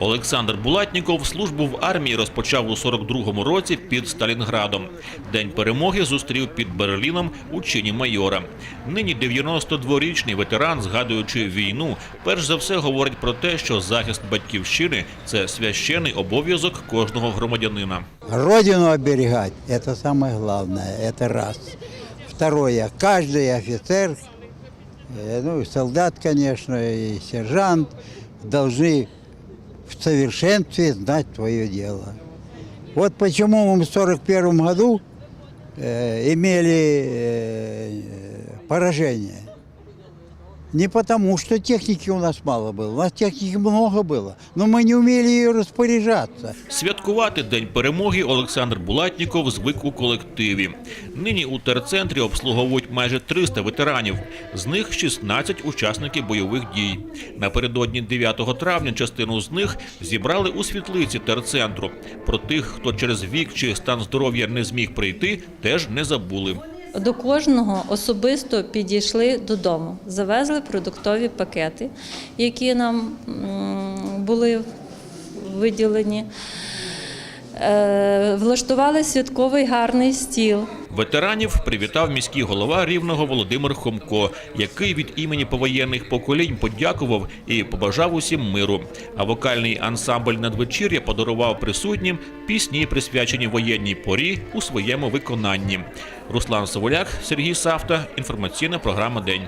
Олександр Булатніков службу в армії розпочав у 42-му році під Сталінградом. День перемоги зустрів під Берліном у чині майора. Нині 92-річний ветеран, згадуючи війну, перш за все говорить про те, що захист батьківщини це священний обов'язок кожного громадянина. Родину оберегать – это самое главное, это раз. Второе, каждый офицер, э, ну и солдат, конечно, и сержант должны в совершенстве знать свое дело. Вот почему мы в 1941 году э, имели э, поражение. Не потому, что техники у нас мало было, у нас техники много было, но мы не умели ее распоряжаться. Святкувати День перемоги Олександр Булатніков звик у колективі. Нині у терцентрі обслуговують майже 300 ветеранів, з них 16 учасників бойових дій. Напередодні 9 травня частину з них зібрали у світлиці терцентру. Про тих, хто через вік чи стан здоров'я не зміг прийти, теж не забули. До кожного особисто підійшли додому, завезли продуктові пакети, які нам були виділені. Е, Влаштували святковий гарний стіл. Ветеранів привітав міський голова рівного Володимир Хомко, який від імені повоєнних поколінь подякував і побажав усім миру. А вокальний ансамбль надвечір'я подарував присутнім пісні, присвячені воєнній порі у своєму виконанні. Руслан Савуляк, Сергій Савта. Інформаційна програма День.